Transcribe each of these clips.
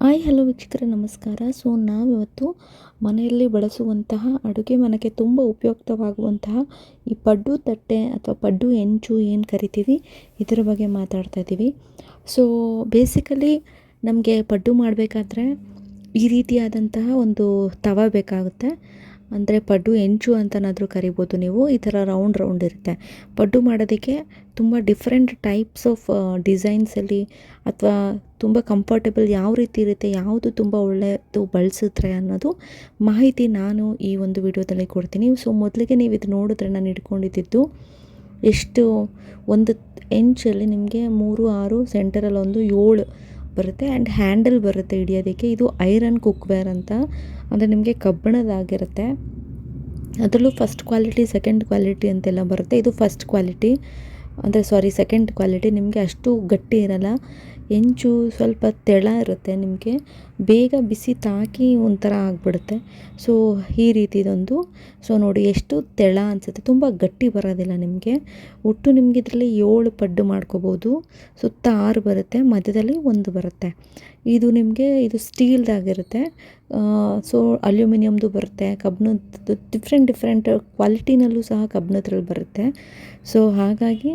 Hi, hello ವೀಕ್ಷಕರೇ, ನಮಸ್ಕಾರ. So, ನಾವಿವತ್ತು ಮನೆಯಲ್ಲಿ ಬಳಸುವಂತಹ ಅಡುಗೆ ಮನೆಗೆ ತುಂಬ ಉಪಯುಕ್ತವಾಗುವಂತಹ ಈ ಪಡ್ಡು ತಟ್ಟೆ ಅಥವಾ ಪಡ್ಡು ಹೆಂಚು ಏನು ಕರಿತೀವಿ, ಇದರ ಬಗ್ಗೆ ಮಾತಾಡ್ತಾ ಇದ್ದೀವಿ ಸೊ ಬೇಸಿಕಲಿ ನಮಗೆ ಪಡ್ಡು ಮಾಡಬೇಕಾದ್ರೆ ಈ ರೀತಿಯಾದಂತಹ ಒಂದು ತವ ಬೇಕಾಗುತ್ತೆ. ಅಂದರೆ ಪಡ್ಡು ಹೆಂಚು ಅಂತನಾದರೂ ಕರಿಬೋದು ನೀವು. ಈ ಥರ ರೌಂಡ್ ರೌಂಡ್ ಇರುತ್ತೆ. ಪಡ್ಡು ಮಾಡೋದಕ್ಕೆ ತುಂಬ ಡಿಫ್ರೆಂಟ್ ಟೈಪ್ಸ್ ಆಫ್ ಡಿಸೈನ್ಸಲ್ಲಿ ಅಥವಾ ತುಂಬ ಕಂಫರ್ಟೇಬಲ್ ಯಾವ ರೀತಿ ಇರುತ್ತೆ, ಯಾವುದು ತುಂಬ ಒಳ್ಳೆಯದು ಬಳಸಿದ್ರೆ ಅನ್ನೋದು ಮಾಹಿತಿ ನಾನು ಈ ಒಂದು ವಿಡಿಯೋದಲ್ಲಿ ಕೊಡ್ತೀನಿ. ಸೊ ಮೊದಲಿಗೆ ನೀವು ಇದು ನೋಡಿದ್ರೆ ನಾನು ಇಟ್ಕೊಂಡಿದ್ದು ಎಷ್ಟು ಒಂದು ಎಂಚಲ್ಲಿ ನಿಮಗೆ ಮೂರು, ಆರು ಸೆಂಟರಲ್ಲಿ ಒಂದು ಏಳು ಬರುತ್ತೆ ಆ್ಯಂಡ್ ಹ್ಯಾಂಡಲ್ ಬರುತ್ತೆ ಹಿಡಿಯೋದಕ್ಕೆ. ಇದು ಐರನ್ ಕುಕ್ವೇರ್ ಅಂತ, ಅಂದರೆ ನಿಮಗೆ ಕಬ್ಬಿಣದಾಗಿರುತ್ತೆ. ಅದರಲ್ಲೂ ಫಸ್ಟ್ ಕ್ವಾಲಿಟಿ ಸೆಕೆಂಡ್ ಕ್ವಾಲಿಟಿ ಅಂತೆಲ್ಲ ಬರುತ್ತೆ. ಇದು ಫಸ್ಟ್ ಕ್ವಾಲಿಟಿ ಅಂದರೆ ಸಾರಿ ಸೆಕೆಂಡ್ ಕ್ವಾಲಿಟಿ ನಿಮಗೆ ಅಷ್ಟು ಗಟ್ಟಿ ಇರಲ್ಲ. ಹೆಂಚು ಸ್ವಲ್ಪ ತೆಳ ಇರುತ್ತೆ ನಿಮಗೆ. ಬೇಗ ಬಿಸಿ ತಾಕಿ ಒಂಥರ ಆಗಿಬಿಡುತ್ತೆ. ಸೊ ಈ ರೀತಿದೊಂದು. ಸೊ ನೋಡಿ ಎಷ್ಟು ತೆಳ ಅನಿಸುತ್ತೆ. ತುಂಬ ಗಟ್ಟಿ ಬರೋದಿಲ್ಲ ನಿಮಗೆ. ಒಟ್ಟು ನಿಮಗೆ ಇದರಲ್ಲಿ ಏಳು ಪಡ್ಡು ಮಾಡ್ಕೋಬೋದು. ಸುತ್ತ ಆರು ಬರುತ್ತೆ. ಮಧ್ಯದಲ್ಲಿ ಒಂದು ಬರುತ್ತೆ. ಇದು ನಿಮಗೆ, ಇದು ಸ್ಟೀಲ್ದಾಗಿರುತ್ತೆ ಸೊ ಅಲ್ಯೂಮಿನಿಯಮ್ದು ಬರುತ್ತೆ. ಕಬ್ಬಿಣದ್ದು ಡಿಫ್ರೆಂಟ್ ಡಿಫ್ರೆಂಟ್ ಕ್ವಾಲಿಟಿನಲ್ಲೂ ಸಹ ಕಬ್ಬಿಣದ್ರಲ್ಲಿ ಬರುತ್ತೆ. ಸೊ ಹಾಗಾಗಿ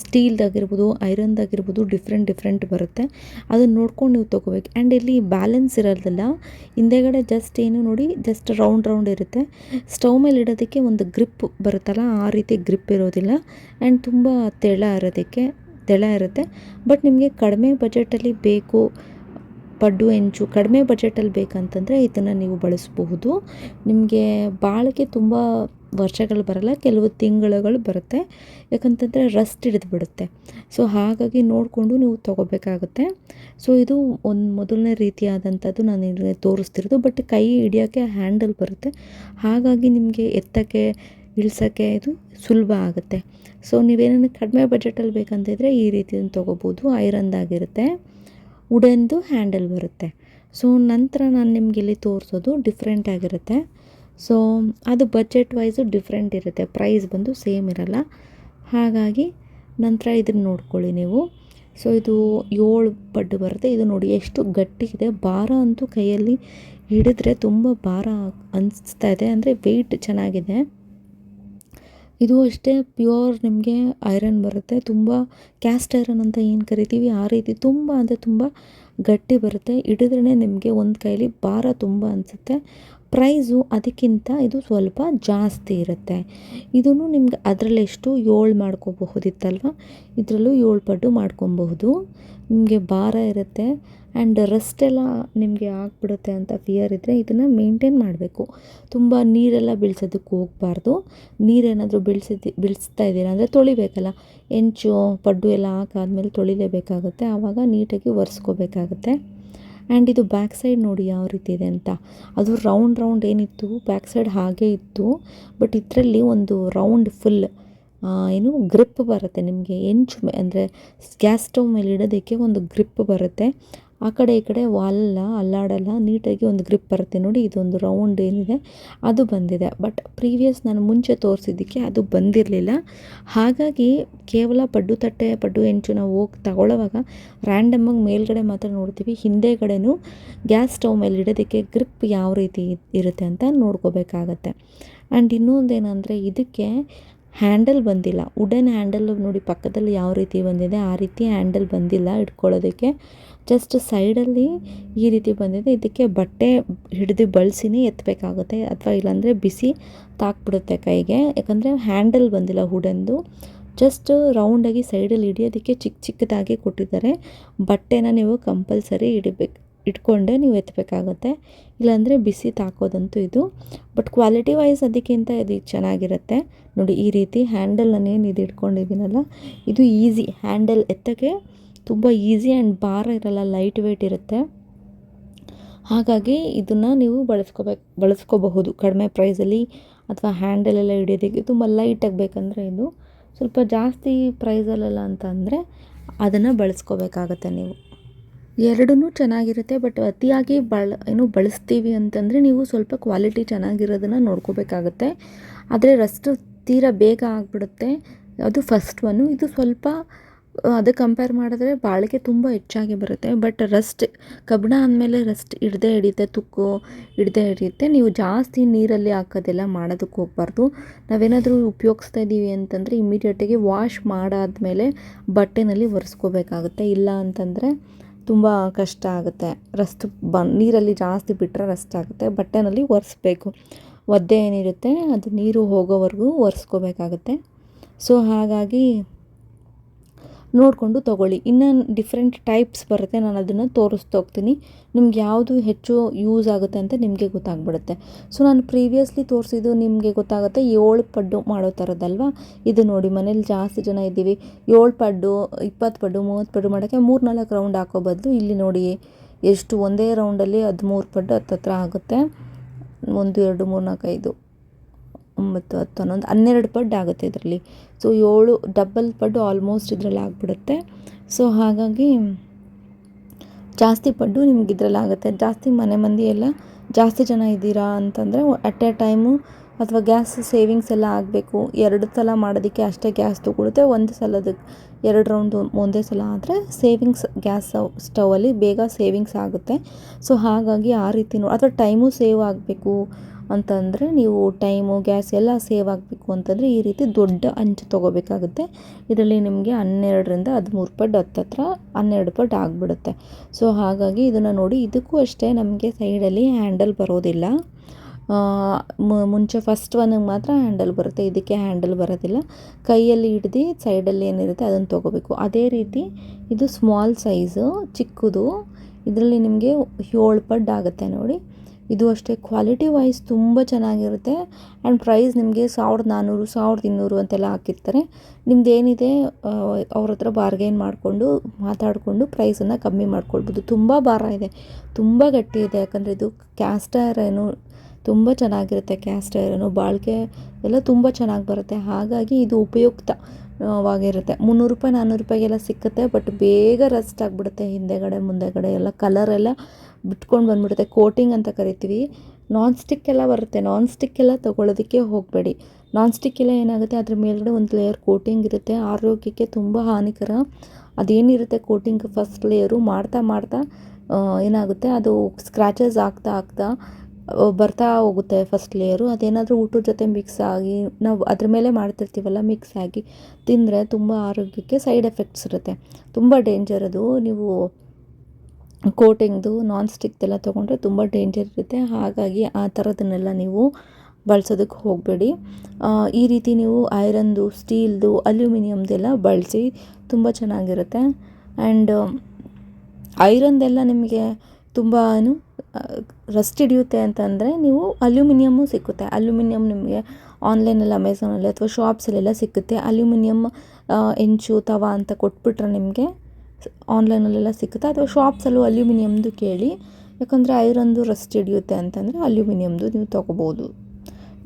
ಸ್ಟೀಲ್ದಾಗಿರ್ಬೋದು, ಐರನ್ದಾಗಿರ್ಬೋದು ಡಿಫ್ರೆಂಟ್ ಡಿಫ್ರೆಂಟ್ ಬರುತ್ತೆ. ಅದನ್ನು ನೋಡ್ಕೊಂಡು ನೀವು ತೊಗೋಬೇಕು. ಆ್ಯಂಡ್ ಇಲ್ಲಿ ಬ್ಯಾಲೆನ್ಸ್ ಇರೋದಲ್ಲ. ಹಿಂದೆಗಡೆ ಜಸ್ಟ್ ಏನು ನೋಡಿ ಜಸ್ಟ್ ರೌಂಡ್ ರೌಂಡ್ ಇರುತ್ತೆ. ಸ್ಟವ್ ಮೇಲೆ ಇಡೋದಕ್ಕೆ ಒಂದು ಗ್ರಿಪ್ ಬರುತ್ತಲ್ಲ, ಆ ರೀತಿ ಗ್ರಿಪ್ ಇರೋದಿಲ್ಲ. ಆ್ಯಂಡ್ ತುಂಬ ತೆಳ ಇರೋದಕ್ಕೆ, ತೆಳ ಇರುತ್ತೆ. ಬಟ್ ನಿಮಗೆ ಕಡಿಮೆ ಬಜೆಟಲ್ಲಿ ಬೇಕು, ಪಡ್ಡು, ಹೆಂಚು ಕಡಿಮೆ ಬಜೆಟಲ್ಲಿ ಬೇಕಂತಂದರೆ ಇದನ್ನು ನೀವು ಬಳಸಬಹುದು. ನಿಮಗೆ ಬಾಳಿಕೆ ತುಂಬ ವರ್ಷಗಳು ಬರಲ್ಲ, ಕೆಲವು ತಿಂಗಳುಗಳು ಬರುತ್ತೆ. ಯಾಕಂತಂದರೆ ರಸ್ಟ್ ಹಿಡಿದು ಬಿಡುತ್ತೆ. ಸೊ ಹಾಗಾಗಿ ನೋಡಿಕೊಂಡು ನೀವು ತೊಗೋಬೇಕಾಗುತ್ತೆ. ಸೊ ಇದು ಒಂದು ಮೊದಲನೇ ರೀತಿಯಾದಂಥದ್ದು ನಾನು ಇಲ್ಲಿ ತೋರಿಸ್ತಿರೋದು. ಬಟ್ ಕೈ ಹಿಡಿಯೋಕ್ಕೆ ಹ್ಯಾಂಡಲ್ ಬರುತ್ತೆ. ಹಾಗಾಗಿ ನಿಮಗೆ ಎತ್ತಕ್ಕೆ ಇಳಿಸೋಕ್ಕೆ ಇದು ಸುಲಭ ಆಗುತ್ತೆ. ಸೊ ನೀವೇನೇನು ಕಡಿಮೆ ಬಜೆಟಲ್ಲಿ ಬೇಕಂತಿದ್ರೆ ಈ ರೀತಿಯನ್ನು ತೊಗೋಬೋದು. ಐರನ್ದಾಗಿರುತ್ತೆ ವುಡನ್ದು ಹ್ಯಾಂಡಲ್ ಬರುತ್ತೆ. ಸೊ ನಂತರ ನಾನು ನಿಮಗೆ ಇಲ್ಲಿ ತೋರಿಸೋದು ಡಿಫ್ರೆಂಟ್ ಆಗಿರುತ್ತೆ. ಸೊ ಅದು ಬಜೆಟ್ ವೈಸು ಡಿಫ್ರೆಂಟ್ ಇರುತ್ತೆ. ಪ್ರೈಸ್ ಬಂದು ಸೇಮ್ ಇರಲ್ಲ. ಹಾಗಾಗಿ ನಂತರ ಇದನ್ನು ನೋಡ್ಕೊಳ್ಳಿ ನೀವು. ಸೊ ಇದು ಏಳು ಬಡ್ಡು ಬರುತ್ತೆ. ಇದು ನೋಡಿ ಎಷ್ಟು ಗಟ್ಟಿ ಇದೆ ಭಾರ ಅಂತೂ ಕೈಯಲ್ಲಿ ಹಿಡಿದ್ರೆ ತುಂಬ ಭಾರ ಅನಿಸ್ತಾ ಇದೆ. ಅಂದರೆ ವೆಯ್ಟ್ ಚೆನ್ನಾಗಿದೆ. ಇದು ಅಷ್ಟೇ ಪ್ಯೂರ್ ನಿಮಗೆ ಐರನ್ ಬರುತ್ತೆ. ತುಂಬ ಕ್ಯಾಸ್ಟ್ ಐರನ್ ಅಂತ ಏನು ಕರಿತೀವಿ ಆ ರೀತಿ ತುಂಬ ಅಂದರೆ ತುಂಬ ಗಟ್ಟಿ ಬರುತ್ತೆ. ಹಿಡಿದ್ರೇ ನಿಮಗೆ ಒಂದು ಕೈಲಿ ಭಾರ ತುಂಬ ಅನಿಸುತ್ತೆ. ಪ್ರೈಸು ಅದಕ್ಕಿಂತ ಇದು ಸ್ವಲ್ಪ ಜಾಸ್ತಿ ಇರುತ್ತೆ. ಇದನ್ನು ನಿಮ್ಗೆ ಅದರಲ್ಲೆಷ್ಟು ಏಳು ಮಾಡ್ಕೋಬಹುದಿತ್ತಲ್ವ? ಇದರಲ್ಲೂ ಏಳು ಪಟ್ಟು ಮಾಡ್ಕೊಬಹುದು. ನಿಮಗೆ ಭಾರ ಇರುತ್ತೆ. ಆ್ಯಂಡ್ ರಸ್ಟೆಲ್ಲ ನಿಮಗೆ ಆಗಿಬಿಡುತ್ತೆ ಅಂತ ಫಿಯರ್ ಇದ್ದರೆ ಇದನ್ನು ಮೇಂಟೈನ್ ಮಾಡಬೇಕು. ತುಂಬ ನೀರೆಲ್ಲ ಬೀಳ್ಸೋದಕ್ಕೆ ಹೋಗಬಾರ್ದು. ನೀರೇನಾದರೂ ಬೀಳ್ಸಿದ್ದು, ಬೀಳಿಸ್ತಾ ಇದ್ದೀರಾ ಅಂದರೆ ತೊಳಿಬೇಕಲ್ಲ. ಹೆಂಚು, ಪಡ್ಡು ಎಲ್ಲ ಹಾಕಾದ್ಮೇಲೆ ತೊಳಿಲೇಬೇಕಾಗುತ್ತೆ. ಆವಾಗ ನೀಟಾಗಿ ಒರೆಸ್ಕೋಬೇಕಾಗುತ್ತೆ. ಆ್ಯಂಡ್ ಇದು ಬ್ಯಾಕ್ ಸೈಡ್ ನೋಡಿ ಯಾವ ರೀತಿ ಇದೆ ಅಂತ. ಅದು ರೌಂಡ್ ರೌಂಡ್ ಏನಿತ್ತು, ಬ್ಯಾಕ್ ಸೈಡ್ ಹಾಗೆ ಇತ್ತು, ಬಟ್ ಇದರಲ್ಲಿ ಒಂದು ರೌಂಡ್ ಫುಲ್ ಏನು ಗ್ರಿಪ್ ಬರುತ್ತೆ ನಿಮಗೆ. ಎಂಚು ಅಂದರೆ ಗ್ಯಾಸ್ ಸ್ಟವ್ ಮೇಲೆ ಇಡೋದಕ್ಕೆ ಒಂದು ಗ್ರಿಪ್ ಬರುತ್ತೆ. ಆ ಕಡೆ ಈ ಕಡೆ ವಾಲಲ್ಲ ಅಲ್ಲಾಡಲ್ಲ ನೀಟಾಗಿ ಒಂದು ಗ್ರಿಪ್ ಬರುತ್ತೆ ನೋಡಿ, ಇದೊಂದು ರೌಂಡ್ ಏನಿದೆ, ಅದು ಬಂದಿದೆ. ಬಟ್ ಪ್ರೀವಿಯಸ್ ನಾನು ಮುಂಚೆ ತೋರಿಸಿದ್ದಕ್ಕೆ ಅದು ಬಂದಿರಲಿಲ್ಲ. ಹಾಗಾಗಿ ಕೇವಲ ಪಡ್ಡು ತಟ್ಟೆ, ಪಡ್ಡು ಹೆಂಚು ನಾವು ಹೋಗಿ ತಗೊಳ್ಳೋವಾಗ ರ್ಯಾಂಡಮ್ಮಾಗಿ ಮೇಲ್ಗಡೆ ಮಾತ್ರ ನೋಡ್ತೀವಿ. ಹಿಂದೆಗಡೆನೂ ಗ್ಯಾಸ್ ಸ್ಟವ್ ಮೇಲೆ ಇಡೋದಕ್ಕೆ ಗ್ರಿಪ್ ಯಾವ ರೀತಿ ಇರುತ್ತೆ ಅಂತ ನೋಡ್ಕೋಬೇಕಾಗತ್ತೆ. ಆ್ಯಂಡ್ ಇನ್ನೊಂದೇನೆಂದರೆ ಇದಕ್ಕೆ ಹ್ಯಾಂಡಲ್ ಬಂದಿಲ್ಲ. ವುಡನ್ ಹ್ಯಾಂಡಲ್ ನೋಡಿ ಪಕ್ಕದಲ್ಲಿ ಯಾವ ರೀತಿ ಬಂದಿದೆ, ಆ ರೀತಿ ಹ್ಯಾಂಡಲ್ ಬಂದಿಲ್ಲ ಇಟ್ಕೊಳ್ಳೋದಕ್ಕೆ. ಜಸ್ಟ್ ಸೈಡಲ್ಲಿ ಈ ರೀತಿ ಬಂದಿದೆ. ಇದಕ್ಕೆ ಬಟ್ಟೆ ಹಿಡಿದು ಬಳಸಿನೇ ಎತ್ತಬೇಕಾಗುತ್ತೆ ಅಥವಾ ಇಲ್ಲಾಂದರೆ ಬಿಸಿ ತಾಕ್ಬಿಡುತ್ತೆ ಕೈಗೆ. ಯಾಕಂದರೆ ಹ್ಯಾಂಡಲ್ ಬಂದಿಲ್ಲ ವುಡನ್ದು ಜಸ್ಟ್ ರೌಂಡಾಗಿ ಸೈಡಲ್ಲಿ ಹಿಡಿಯೋದಕ್ಕೆ ಚಿಕ್ಕ ಚಿಕ್ಕದಾಗಿ ಕೊಟ್ಟಿದ್ದಾರೆ. ಬಟ್ಟೆನ ನೀವು ಕಂಪಲ್ಸರಿ ಹಿಡಿಬೇಕು ಇಟ್ಕೊಂಡೆ ನೀವು ಎತ್ತಬೇಕಾಗತ್ತೆ ಇಲ್ಲಾಂದರೆ ಬಿಸಿ ತಾಕೋದಂತೂ ಇದು. ಬಟ್ ಕ್ವಾಲಿಟಿ ವೈಸ್ ಅದಕ್ಕಿಂತ ಇದು ಚೆನ್ನಾಗಿರುತ್ತೆ. ನೋಡಿ ಈ ರೀತಿ ಹ್ಯಾಂಡಲ್ ನಾನೇನು ಇದು ಇಟ್ಕೊಂಡಿದ್ದೀನಲ್ಲ, ಇದು ಈಸಿ ಹ್ಯಾಂಡಲ್ ಎತ್ತಕ್ಕೆ ತುಂಬ ಈಸಿ ಆ್ಯಂಡ್ ಭಾರ ಇರಲ್ಲ, ಲೈಟ್ ವೆಯ್ಟ್ ಇರುತ್ತೆ. ಹಾಗಾಗಿ ಇದನ್ನು ನೀವು ಬಳಸ್ಕೋಬೇಕು ಬಳಸ್ಕೋಬಹುದು. ಕಡಿಮೆ ಪ್ರೈಸಲ್ಲಿ ಅಥವಾ ಹ್ಯಾಂಡಲೆಲ್ಲ ಹಿಡಿಯೋದಕ್ಕೆ ತುಂಬ ಲೈಟಾಗಿ ಬೇಕಂದರೆ ಇದು ಸ್ವಲ್ಪ ಜಾಸ್ತಿ ಪ್ರೈಸಲ್ಲೆಲ್ಲ ಅಂತ ಅಂದರೆ ಅದನ್ನು ಬಳಸ್ಕೋಬೇಕಾಗತ್ತೆ ನೀವು. ಎರಡೂ ಚೆನ್ನಾಗಿರುತ್ತೆ ಬಟ್ ಅತಿಯಾಗಿ ಬಳ, ಏನು ಬಳಸ್ತೀವಿ ಅಂತಂದರೆ ನೀವು ಸ್ವಲ್ಪ ಕ್ವಾಲಿಟಿ ಚೆನ್ನಾಗಿರೋದನ್ನು ನೋಡ್ಕೋಬೇಕಾಗತ್ತೆ. ಆದರೆ ರಸ್ಟು ತೀರಾ ಬೇಗ ಆಗಿಬಿಡುತ್ತೆ. ಅದು ಫಸ್ಟ್ ಒನ್ನು ಇದು ಸ್ವಲ್ಪ ಅದಕ್ಕೆ ಕಂಪೇರ್ ಮಾಡಿದ್ರೆ ಬಾಳಿಕೆ ತುಂಬ ಹೆಚ್ಚಾಗಿ ಬರುತ್ತೆ. ಬಟ್ ರಸ್ಟ್ ಕಬ್ಬಿಣ ಅಂದಮೇಲೆ ರಸ್ಟ್ ಹಿಡ್ದೇ ಹಿಡಿಯುತ್ತೆ ತುಕ್ಕು ಹಿಡ್ದೇ ಹಿಡಿಯುತ್ತೆ ನೀವು ಜಾಸ್ತಿ ನೀರಲ್ಲಿ ಹಾಕೋದೆಲ್ಲ ಮಾಡೋದಕ್ಕೆ ಹೋಗಬಾರ್ದು. ನಾವೇನಾದರೂ ಉಪಯೋಗಿಸ್ತಾ ಇದ್ದೀವಿ ಅಂತಂದರೆ ಇಮಿಡಿಯೇಟಾಗಿ ವಾಶ್ ಮಾಡಾದಮೇಲೆ ಬಟ್ಟೆನಲ್ಲಿ ಒರೆಸ್ಕೋಬೇಕಾಗುತ್ತೆ. ಇಲ್ಲ ಅಂತಂದರೆ ತುಂಬ ಕಷ್ಟ ಆಗುತ್ತೆ. ರಸ್ಟ್ ಬನ್ ನೀರಲ್ಲಿ ಜಾಸ್ತಿ ಬಿಟ್ಟರೆ ರಸ್ಟ್ ಆಗುತ್ತೆ. ಬಟ್ಟೆನಲ್ಲಿ ಒರೆಸ್ಬೇಕು. ಒದ್ದೆ ಏನಿರುತ್ತೆ, ಅದು ನೀರು ಹೋಗೋವರೆಗೂ ಒರೆಸ್ಕೋಬೇಕಾಗುತ್ತೆ. ಸೊ ಹಾಗಾಗಿ ನೋಡಿಕೊಂಡು ತೊಗೊಳ್ಳಿ. ಇನ್ನು ಡಿಫ್ರೆಂಟ್ ಟೈಪ್ಸ್ ಬರುತ್ತೆ, ನಾನು ಅದನ್ನು ತೋರಿಸ್ತಾ ಹೋಗ್ತೀನಿ. ನಿಮ್ಗೆ ಯಾವುದು ಹೆಚ್ಚು ಯೂಸ್ ಆಗುತ್ತೆ ಅಂತ ನಿಮಗೆ ಗೊತ್ತಾಗ್ಬಿಡುತ್ತೆ. ಸೊ ನಾನು ಪ್ರೀವಿಯಸ್ಲಿ ತೋರಿಸಿದ್ದು ನಿಮಗೆ ಗೊತ್ತಾಗುತ್ತೆ ಏಳು ಪಡ್ಡು ಮಾಡೋ ಥರದ್ದಲ್ವಾ ಇದು ನೋಡಿ, ಮನೇಲಿ ಜಾಸ್ತಿ ಜನ ಇದ್ದೀವಿ. ಏಳು ಪಡ್ಡು, ಇಪ್ಪತ್ತು ಪಡ್ಡು, ಮೂವತ್ತು ಪಡ್ಡು ಮಾಡೋಕ್ಕೆ ಮೂರು ನಾಲ್ಕು ರೌಂಡ್ ಹಾಕೋ ಬದಲು ಇಲ್ಲಿ ನೋಡಿ, ಎಷ್ಟು ಒಂದೇ ರೌಂಡಲ್ಲಿ ಹದಿಮೂರು ಪಡ್ಡು ಹತ್ತತ್ರ ಆಗುತ್ತೆ. ಒಂದು, ಎರಡು, ಮೂರು, ನಾಲ್ಕು, ಐದು. ಒಂಬತ್ತು, ಹತ್ತು, ಹನ್ನೊಂದು, ಹನ್ನೆರಡು ಪಡ್ಡು ಆಗುತ್ತೆ ಇದರಲ್ಲಿ. ಸೊ ಏಳು ಡಬಲ್ ಪಡ್ಡು ಆಲ್ಮೋಸ್ಟ್ ಇದರಲ್ಲಿ ಆಗಿಬಿಡುತ್ತೆ. ಸೊ ಹಾಗಾಗಿ ಜಾಸ್ತಿ ಪಡ್ಡು ನಿಮ್ಗೆ ಇದರಲ್ಲಿ ಆಗುತ್ತೆ. ಜಾಸ್ತಿ ಮನೆ ಮಂದಿ ಎಲ್ಲ ಜಾಸ್ತಿ ಜನ ಇದ್ದೀರಾ ಅಂತಂದರೆ ಅಟ್ ಎ ಟೈಮು ಅಥವಾ ಗ್ಯಾಸ್ ಸೇವಿಂಗ್ಸ್ ಎಲ್ಲ ಆಗಬೇಕು. ಎರಡು ಸಲ ಮಾಡೋದಕ್ಕೆ ಅಷ್ಟೇ ಗ್ಯಾಸ್ ತೊಗೊಳುತ್ತೆ. ಒಂದು ಸಲದಕ್ಕೆ ಎರಡು ರೌಂಡ್ ಒಂದೇ ಸಲ ಆದರೆ ಸೇವಿಂಗ್ಸ್ ಗ್ಯಾಸ್ ಸ್ಟವಲ್ಲಿ ಬೇಗ ಸೇವಿಂಗ್ಸ್ ಆಗುತ್ತೆ. ಸೊ, ಹಾಗಾಗಿ ಆ ರೀತಿ ಅಥವಾ ಟೈಮು ಸೇವ್ ಆಗಬೇಕು ಅಂತಂದರೆ ನೀವು ಟೈಮು, ಗ್ಯಾಸ್ ಎಲ್ಲ ಸೇವ್ ಆಗಬೇಕು ಅಂತಂದರೆ ಈ ರೀತಿ ದೊಡ್ಡ ಅಂಚು ತೊಗೋಬೇಕಾಗುತ್ತೆ. ಇದರಲ್ಲಿ ನಿಮಗೆ ಹನ್ನೆರಡರಿಂದ ಹದಿಮೂರು ಪಟ್ಟು ಹತ್ತತ್ರ ಹನ್ನೆರಡು ಪಟ್ಟು ಆಗಿಬಿಡುತ್ತೆ. ಸೊ, ಹಾಗಾಗಿ ಇದನ್ನು ನೋಡಿ ಇದಕ್ಕೂ ಅಷ್ಟೇ ನಮಗೆ ಸೈಡಲ್ಲಿ ಹ್ಯಾಂಡಲ್ ಬರೋದಿಲ್ಲ. ಮುಂಚೆ ಫಸ್ಟ್ ಒನಿಗೆ ಮಾತ್ರ ಹ್ಯಾಂಡಲ್ ಬರುತ್ತೆ. ಇದಕ್ಕೆ ಹ್ಯಾಂಡಲ್ ಬರೋದಿಲ್ಲ. ಕೈಯಲ್ಲಿ ಹಿಡ್ದು ಸೈಡಲ್ಲಿ ಏನಿರುತ್ತೆ ಅದನ್ನು ತೊಗೋಬೇಕು. ಅದೇ ರೀತಿ ಇದು ಸ್ಮಾಲ್ ಸೈಜು ಚಿಕ್ಕದು. ಇದರಲ್ಲಿ ನಿಮಗೆ ಏಳು ಪಡ್ ಆಗುತ್ತೆ ನೋಡಿ. ಇದು ಅಷ್ಟೇ ಕ್ವಾಲಿಟಿ ವೈಸ್ ತುಂಬ ಚೆನ್ನಾಗಿರುತ್ತೆ. ಆ್ಯಂಡ್ ಪ್ರೈಸ್ ನಿಮಗೆ ಸಾವಿರದ ನಾನ್ನೂರು ಸಾವಿರದ ಇನ್ನೂರು ಅಂತೆಲ್ಲ ಹಾಕಿರ್ತಾರೆ. ನಿಮ್ದು ಏನಿದೆ ಅವ್ರ ಹತ್ರ ಬಾರ್ಗೇನ್ ಮಾಡಿಕೊಂಡು, ಮಾತಾಡಿಕೊಂಡು ಪ್ರೈಸನ್ನು ಕಮ್ಮಿ ಮಾಡ್ಕೊಳ್ಬೋದು. ತುಂಬ ಭಾರ ಇದೆ. ತುಂಬ ಗಟ್ಟಿ ಇದೆ. ಯಾಕಂದರೆ ಇದು ಕ್ಯಾಸ್ಟರ್ ಐರನು ತುಂಬ ಚೆನ್ನಾಗಿರುತ್ತೆ ಕ್ಯಾಸ್ಟ್ ಐರನು ಬಾಳಿಕೆ ಎಲ್ಲ ತುಂಬ ಚೆನ್ನಾಗಿ ಬರುತ್ತೆ. ಹಾಗಾಗಿ ಇದು ಉಪಯುಕ್ತ ವಾಗಿರುತ್ತೆ ಮುನ್ನೂರು ರೂಪಾಯಿ, ನಾನ್ನೂರು ರೂಪಾಯಿಗೆಲ್ಲ ಸಿಕ್ಕುತ್ತೆ ಬಟ್ ಬೇಗ ರಸ್ಟ್ ಆಗಿಬಿಡುತ್ತೆ ಹಿಂದೆಗಡೆ, ಮುಂದೆಗಡೆ ಎಲ್ಲ ಕಲರೆಲ್ಲ ಬಿಟ್ಕೊಂಡು ಬಂದ್ಬಿಡುತ್ತೆ. ಕೋಟಿಂಗ್ ಅಂತ ಕರಿತೀವಿ. ನಾನ್ ಸ್ಟಿಕ್ ಎಲ್ಲ ಬರುತ್ತೆ. ನಾನ್ ಸ್ಟಿಕ್ ಎಲ್ಲ ತೊಗೊಳೋದಕ್ಕೆ ಹೋಗಬೇಡಿ. ನಾನ್ ಸ್ಟಿಕ್ ಎಲ್ಲ ಏನಾಗುತ್ತೆ, ಅದ್ರ ಮೇಲ್ಗಡೆ ಒಂದು ಲೇಯರ್ ಕೋಟಿಂಗ್ ಇರುತ್ತೆ. ಆರೋಗ್ಯಕ್ಕೆ ತುಂಬ ಹಾನಿಕರ. ಅದೇನಿರುತ್ತೆ ಕೋಟಿಂಗ್ ಫಸ್ಟ್ ಲೇಯರು ಮಾಡ್ತಾ ಮಾಡ್ತಾ ಏನಾಗುತ್ತೆ, ಅದು ಸ್ಕ್ರ್ಯಾಚಸ್ ಆಗ್ತಾ ಆಗ್ತಾ ಬರ್ತಾ ಹೋಗುತ್ತೆ ಫಸ್ಟ್ ಲೇಯರು ಅದೇನಾದರೂ ಊಟದ ಜೊತೆ ಮಿಕ್ಸ್ ಆಗಿ ನಾವು ಅದ್ರ ಮೇಲೆ ಮಾಡ್ತಿರ್ತೀವಲ್ಲ ಮಿಕ್ಸ್ ಆಗಿ ತಿಂದರೆ ತುಂಬ ಆರೋಗ್ಯಕ್ಕೆ ಸೈಡ್ ಎಫೆಕ್ಟ್ಸ್ ಇರುತ್ತೆ. ತುಂಬ ಡೇಂಜರ್ ಅದು. ನೀವು ಕೋಟಿಂಗ್ದು ನಾನ್ ಸ್ಟಿಕ್ದೆಲ್ಲ ತೊಗೊಂಡ್ರೆ ತುಂಬ ಡೇಂಜರ್ ಇರುತ್ತೆ. ಹಾಗಾಗಿ ಆ ಥರದನ್ನೆಲ್ಲ ನೀವು ಬಳಸೋದಕ್ಕೆ ಹೋಗಬೇಡಿ. ಈ ರೀತಿ ನೀವು ಐರನ್ದು ಸ್ಟೀಲ್ದು ಅಲ್ಯೂಮಿನಿಯಮ್ದೆಲ್ಲ ಬಳಸಿ ತುಂಬ ಚೆನ್ನಾಗಿರುತ್ತೆ. ಆ್ಯಂಡ್ ಐರನ್ದೆಲ್ಲ ನಿಮಗೆ ತುಂಬ ರಸ್ಟ್ ಹಿಡಿಯುತ್ತೆ ಅಂತಂದರೆ ನೀವು ಅಲ್ಯೂಮಿನಿಯಮ್ಮು ಸಿಕ್ಕುತ್ತೆ. ಅಲ್ಯೂಮಿನಿಯಮ್ ನಿಮಗೆ ಆನ್ಲೈನಲ್ಲಿ, ಅಮೆಝಾನಲ್ಲಿ ಅಥವಾ ಶಾಪ್ಸಲ್ಲೆಲ್ಲ ಸಿಕ್ಕುತ್ತೆ. ಅಲ್ಯೂಮಿನಿಯಮ್ ಎಂಚು ತವಾ ಅಂತ ಕೊಟ್ಬಿಟ್ರೆ ನಿಮಗೆ ಆನ್ಲೈನಲ್ಲೆಲ್ಲ ಸಿಕ್ಕುತ್ತೆ. ಅಥವಾ ಶಾಪ್ಸಲ್ಲೂ ಅಲ್ಯೂಮಿನಿಯಮ್ದು ಕೇಳಿ. ಯಾಕಂದರೆ ಐರನ್ದು ರಸ್ಟ್ ಹಿಡಿಯುತ್ತೆ ಅಂತಂದರೆ ಅಲ್ಯೂಮಿನಿಯಮ್ದು ನೀವು ತೊಗೋಬೋದು.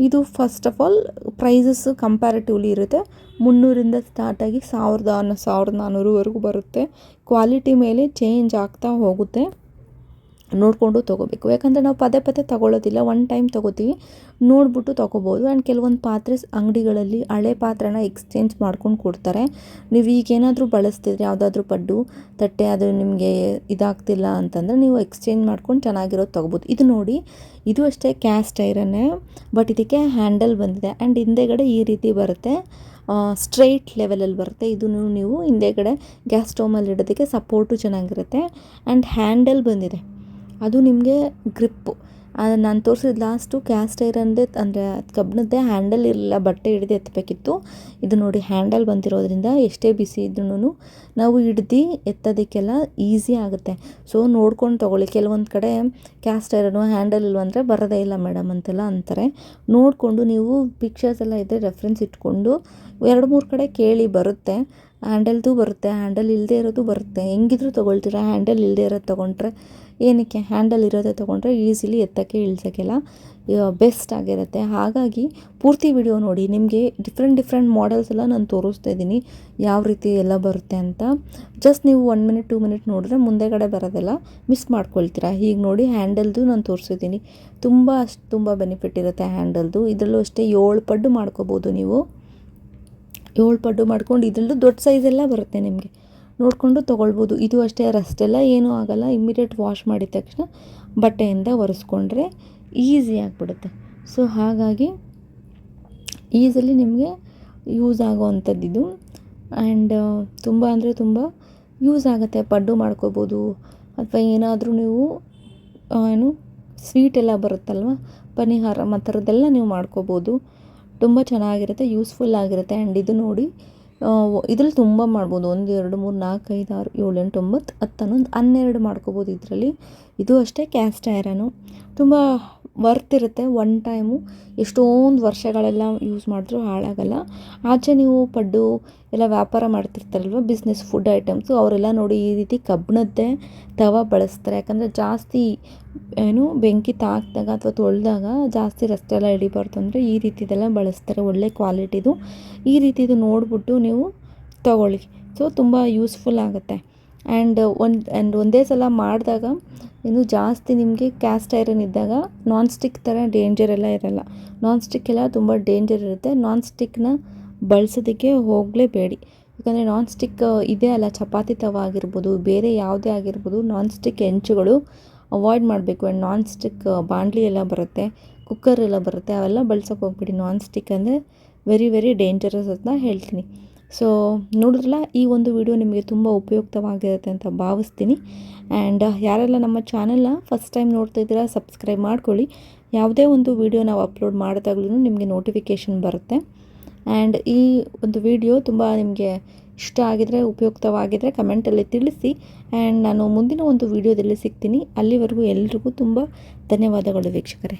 ಇದು first of all prices comparatively ಇರುತ್ತೆ. ಮುನ್ನೂರಿಂದ ಸ್ಟಾರ್ಟಾಗಿ ಸಾವಿರದ ಸಾವಿರದ ನಾನ್ನೂರುವರೆಗೂ ಬರುತ್ತೆ. ಕ್ವಾಲಿಟಿ ಮೇಲೆ ಚೇಂಜ್ ಆಗ್ತಾ ಹೋಗುತ್ತೆ. ನೋಡಿಕೊಂಡು ತೊಗೋಬೇಕು. ಯಾಕಂದರೆ ನಾವು ಪದೇ ಪದೇ ತೊಗೊಳ್ಳೋದಿಲ್ಲ ಒನ್ ಟೈಮ್ ತೊಗೋತೀವಿ, ನೋಡಿಬಿಟ್ಟು ತೊಗೋಬೋದು. ಆ್ಯಂಡ್ ಕೆಲವೊಂದು ಪಾತ್ರೆ ಅಂಗಡಿಗಳಲ್ಲಿ ಹಳೆ ಪಾತ್ರೆನ ಎಕ್ಸ್ಚೇಂಜ್ ಮಾಡ್ಕೊಂಡು ಕೊಡ್ತಾರೆ. ನೀವು ಈಗೇನಾದರೂ ಬಳಸ್ತಿದ್ರೆ, ಯಾವುದಾದ್ರೂ ಪಡ್ಡು, ತಟ್ಟೆ ಅದು ನಿಮಗೆ ಇದಾಗ್ತಿಲ್ಲ ಅಂತಂದರೆ ನೀವು ಎಕ್ಸ್ಚೇಂಜ್ ಮಾಡ್ಕೊಂಡು ಚೆನ್ನಾಗಿರೋದು ತೊಗೋಬೋದು. ಇದು ನೋಡಿ, ಇದು ಅಷ್ಟೇ ಕ್ಯಾಸ್ಟ್ ಐರನ್ನೇ ಬಟ್ ಇದಕ್ಕೆ ಹ್ಯಾಂಡಲ್ ಬಂದಿದೆ. ಆ್ಯಂಡ್ ಹಿಂದೆಗಡೆ ಈ ರೀತಿ ಬರುತ್ತೆ. ಸ್ಟ್ರೈಟ್ ಲೆವೆಲಲ್ಲಿ ಬರುತ್ತೆ. ಇದನ್ನು ನೀವು ಹಿಂದೆಗಡೆ ಗ್ಯಾಸ್ ಸ್ಟೋವಲ್ಲಿ ಇಡೋದಕ್ಕೆ ಸಪೋರ್ಟು ಚೆನ್ನಾಗಿರುತ್ತೆ. ಆ್ಯಂಡ್ ಹ್ಯಾಂಡಲ್ ಬಂದಿದೆ. ಅದು ನಿಮಗೆ ಗ್ರಿಪ್ಪು. ನಾನು ತೋರಿಸಿದ ಲಾಸ್ಟು ಕ್ಯಾಸ್ಟ್ ಐರನ್ದೇ ಅಂದರೆ ಕಬ್ಬಿಣದ್ದೇ ಹ್ಯಾಂಡಲ್ ಇರಲಿಲ್ಲ ಬಟ್ಟೆ ಹಿಡಿದು ಎತ್ತಬೇಕಿತ್ತು ಇದು ನೋಡಿ ಹ್ಯಾಂಡಲ್ ಬಂದಿರೋದ್ರಿಂದ ಎಷ್ಟೇ ಬಿಸಿ ಇದ್ರೂ ನಾವು ಹಿಡ್ದು ಎತ್ತೋದಕ್ಕೆಲ್ಲ ಈಸಿ ಆಗುತ್ತೆ. ಸೊ ನೋಡ್ಕೊಂಡು ತೊಗೊಳ್ಳಿ. ಕೆಲವೊಂದು ಕಡೆ ಕ್ಯಾಸ್ಟ್ ಐರನು ಹ್ಯಾಂಡಲ್ ಇಲ್ವಂದರೆ ಬರೋದೇ ಇಲ್ಲ ಮೇಡಮ್ ಅಂತೆಲ್ಲ ಅಂತಾರೆ. ನೋಡಿಕೊಂಡು ನೀವು ಪಿಕ್ಚರ್ಸ್ ಎಲ್ಲ ಇದ್ದರೆ ರೆಫ್ರೆನ್ಸ್ ಇಟ್ಕೊಂಡು ಎರಡು ಮೂರು ಕಡೆ ಕೇಳಿ ಬರುತ್ತೆ. ಹ್ಯಾಂಡಲ್ದು ಬರುತ್ತೆ ಹ್ಯಾಂಡಲ್ ಇಲ್ಲದೆ ಇರೋದು ಬರುತ್ತೆ. ಹೆಂಗಿದ್ರು ತೊಗೊಳ್ತೀರಾ ಹ್ಯಾಂಡಲ್ ಇಲ್ಲದೆ ಇರೋದು ತೊಗೊಂಡ್ರೆ ಏನಕ್ಕೆ ಹ್ಯಾಂಡಲ್ ಇರೋದೇ ತೊಗೊಂಡ್ರೆ ಈಸಿಲಿ ಎತ್ತಕ್ಕೆ ಇಳಿಸೋಕ್ಕೆಲ್ಲ ಬೆಸ್ಟ್ ಆಗಿರುತ್ತೆ. ಹಾಗಾಗಿ ಪೂರ್ತಿ ವಿಡಿಯೋ ನೋಡಿ, ನಿಮಗೆ ಡಿಫ್ರೆಂಟ್ ಡಿಫ್ರೆಂಟ್ ಮಾಡೆಲ್ಸ್ ಎಲ್ಲ ನಾನು ತೋರಿಸ್ತಾ ಇದ್ದೀನಿ, ಯಾವ ರೀತಿ ಎಲ್ಲ ಬರುತ್ತೆ ಅಂತ. ಜಸ್ಟ್ ನೀವು ಒನ್ ಮಿನಿಟ್ ಟೂ ಮಿನಿಟ್ ನೋಡಿದ್ರೆ ಮುಂದೆಗಡೆ ಬರೋದೆಲ್ಲ ಮಿಸ್ ಮಾಡ್ಕೊಳ್ತೀರಾ. ಹೀಗೆ ನೋಡಿ ಹ್ಯಾಂಡಲ್ದು ನಾನು ತೋರಿಸಿದ್ದೀನಿ. ತುಂಬ ಅಷ್ಟು ತುಂಬ ಬೆನಿಫಿಟ್ ಇರುತ್ತೆ ಹ್ಯಾಂಡಲ್ದು. ಇದರಲ್ಲೂ ಅಷ್ಟೇ ಏಳು ಪಡ್ಡು ಮಾಡ್ಕೋಬೋದು ನೀವು. ಏಳು ಪಡ್ಡು ಮಾಡ್ಕೊಂಡು ಇದರಲ್ಲೂ ದೊಡ್ಡ ಸೈಜೆಲ್ಲ ಬರುತ್ತೆ ನಿಮಗೆ. ನೋಡಿಕೊಂಡು ತೊಗೊಳ್ಬೋದು. ಇದು ಅಷ್ಟೇ ರಸ್ಟ್ ಎಲ್ಲ ಏನೂ ಆಗೋಲ್ಲ. ಇಮ್ಮಿಡಿಯೇಟ್ ವಾಶ್ ಮಾಡಿದ ತಕ್ಷಣ ಬಟ್ಟೆಯಿಂದ ಒರೆಸ್ಕೊಂಡ್ರೆ ಈಸಿ ಆಗಿಬಿಡುತ್ತೆ. ಸೊ ಹಾಗಾಗಿ ಈಸಲಿ ನಿಮಗೆ ಯೂಸ್ ಆಗೋವಂಥದ್ದು ಇದು ಆ್ಯಂಡ್ ತುಂಬ ಅಂದರೆ ತುಂಬ ಯೂಸ್ ಆಗುತ್ತೆ. ಪಡ್ಡು ಮಾಡ್ಕೋಬೋದು. ಅಥವಾ ಏನಾದರೂ ನೀವು ಏನು ಸ್ವೀಟ್ ಎಲ್ಲ ಬರುತ್ತಲ್ವ? ಪನಿಹಾರ, ಆ ಥರದ್ದೆಲ್ಲ ನೀವು ಮಾಡ್ಕೋಬೋದು. ತುಂಬ ಚೆನ್ನಾಗಿರುತ್ತೆ ಯೂಸ್ಫುಲ್ ಆಗಿರುತ್ತೆ. ಆ್ಯಂಡ್ ಇದು ನೋಡಿ ಇದ್ರಲ್ಲಿ ತುಂಬ ಮಾಡ್ಬೋದು. ಒಂದು, ಎರಡು, ಮೂರು, ನಾಲ್ಕು, ಐದು, ಆರು, ಏಳು, ಎಂಟು, ಒಂಬತ್ತು ಹತ್ತು ಹನ್ನೊಂದು ಹನ್ನೆರಡು ಮಾಡ್ಕೋಬೋದು ಇದರಲ್ಲಿ. ಇದು ಅಷ್ಟೇ ಕ್ಯಾಸ್ಟ್ ಐರನು ತುಂಬ ವರ್ತ್ ಇರುತ್ತೆ. ಒನ್ ಟೈಮು ಎಷ್ಟೊಂದು ವರ್ಷಗಳೆಲ್ಲ ಯೂಸ್ ಮಾಡಿದ್ರೂ ಹಾಳಾಗಲ್ಲ. ಆಚೆ ನೀವು ಪಡ್ಡು ಎಲ್ಲ ವ್ಯಾಪಾರ ಮಾಡ್ತಿರ್ತಾರಲ್ವ ಬಿಸ್ನೆಸ್ ಫುಡ್ ಐಟಮ್ಸು ಅವರೆಲ್ಲ ನೋಡಿ ಈ ರೀತಿ ಕಬ್ಬಿಣದ್ದೇ ತವ ಬಳಸ್ತಾರೆ. ಯಾಕಂದರೆ ಜಾಸ್ತಿ ಏನು ಬೆಂಕಿ ತಾಕಿದಾಗ ಅಥವಾ ತೊಳೆದಾಗ ಜಾಸ್ತಿ ರಸ್ತೆ ಎಲ್ಲ ಹಿಡಿಬಾರ್ದು ಅಂದರೆ ಈ ರೀತಿದೆಲ್ಲ ಬಳಸ್ತಾರೆ, ಒಳ್ಳೆ ಕ್ವಾಲಿಟಿದು ಈ ರೀತಿದು ನೋಡಿಬಿಟ್ಟು ನೀವು ತಗೊಳ್ಳಿ. ಸೊ ತುಂಬ ಯೂಸ್ಫುಲ್ ಆಗುತ್ತೆ. ಆ್ಯಂಡ್ ಒಂದು ಆ್ಯಂಡ್ ಒಂದೇ ಸಲ ಮಾಡಿದಾಗ ಇನ್ನು ಜಾಸ್ತಿ ನಿಮಗೆ ಕ್ಯಾಸ್ಟ್ ಐರನ್ ಇದ್ದಾಗ ನಾನ್ ಸ್ಟಿಕ್ ಥರ ಡೇಂಜರ್ ಎಲ್ಲ ಇರಲ್ಲ. ನಾನ್ ಸ್ಟಿಕ್ ಎಲ್ಲ ತುಂಬ ಡೇಂಜರ್ ಇರುತ್ತೆ. ನಾನ್ ಸ್ಟಿಕ್ನ ಬಳಸೋದಕ್ಕೆ ಹೋಗಲೇಬೇಡಿ. ಯಾಕಂದರೆ ನಾನ್ ಸ್ಟಿಕ್ ಇದೆ ಅಲ್ಲ, ಚಪಾತಿ ತವ ಆಗಿರ್ಬೋದು, ಬೇರೆ ಯಾವುದೇ ಆಗಿರ್ಬೋದು ನಾನ್ ಸ್ಟಿಕ್ ಹೆಂಚುಗಳು ಅವಾಯ್ಡ್ ಮಾಡಬೇಕು. ಆ್ಯಂಡ್ ನಾನ್ ಸ್ಟಿಕ್ ಬಾಂಡ್ಲಿ ಎಲ್ಲ ಬರುತ್ತೆ. ಕುಕ್ಕರ್ ಎಲ್ಲ ಬರುತ್ತೆ. ಅವೆಲ್ಲ ಬಳಸೋಕೆ ಹೋಗ್ಬಿಡಿ. ನಾನ್ ಸ್ಟಿಕ್ ಅಂದರೆ ವೆರಿ ವೆರಿ ಡೇಂಜರಸ್ ಅಂತ ಹೇಳ್ತೀನಿ. ಸೊ ನೋಡಿದ್ರಲ್ಲ, ಈ ಒಂದು ವಿಡಿಯೋ ನಿಮಗೆ ತುಂಬ ಉಪಯುಕ್ತವಾಗಿರುತ್ತೆ ಅಂತ ಭಾವಿಸ್ತೀನಿ. ಆ್ಯಂಡ್ ಯಾರೆಲ್ಲ ನಮ್ಮ ಚಾನಲ್ನ ಫಸ್ಟ್ ಟೈಮ್ ನೋಡ್ತಾ ಇದ್ದೀರಾ ಸಬ್ಸ್ಕ್ರೈಬ್ ಮಾಡ್ಕೊಳ್ಳಿ. ಯಾವುದೇ ಒಂದು ವಿಡಿಯೋ ನಾವು ಅಪ್ಲೋಡ್ ಮಾಡಿದಾಗ್ಲೂ ನಿಮಗೆ ನೋಟಿಫಿಕೇಷನ್ ಬರುತ್ತೆ. ಆ್ಯಂಡ್ ಈ ಒಂದು ವಿಡಿಯೋ ತುಂಬ ನಿಮಗೆ ಇಷ್ಟ ಆಗಿದರೆ ಉಪಯುಕ್ತವಾಗಿದ್ದರೆ ಕಮೆಂಟಲ್ಲಿ ತಿಳಿಸಿ. ಆ್ಯಂಡ್ ನಾನು ಮುಂದಿನ ಒಂದು ವಿಡಿಯೋದಲ್ಲಿ ಸಿಗ್ತೀನಿ. ಅಲ್ಲಿವರೆಗೂ ಎಲ್ರಿಗೂ ತುಂಬ ಧನ್ಯವಾದಗಳು ವೀಕ್ಷಕರೇ.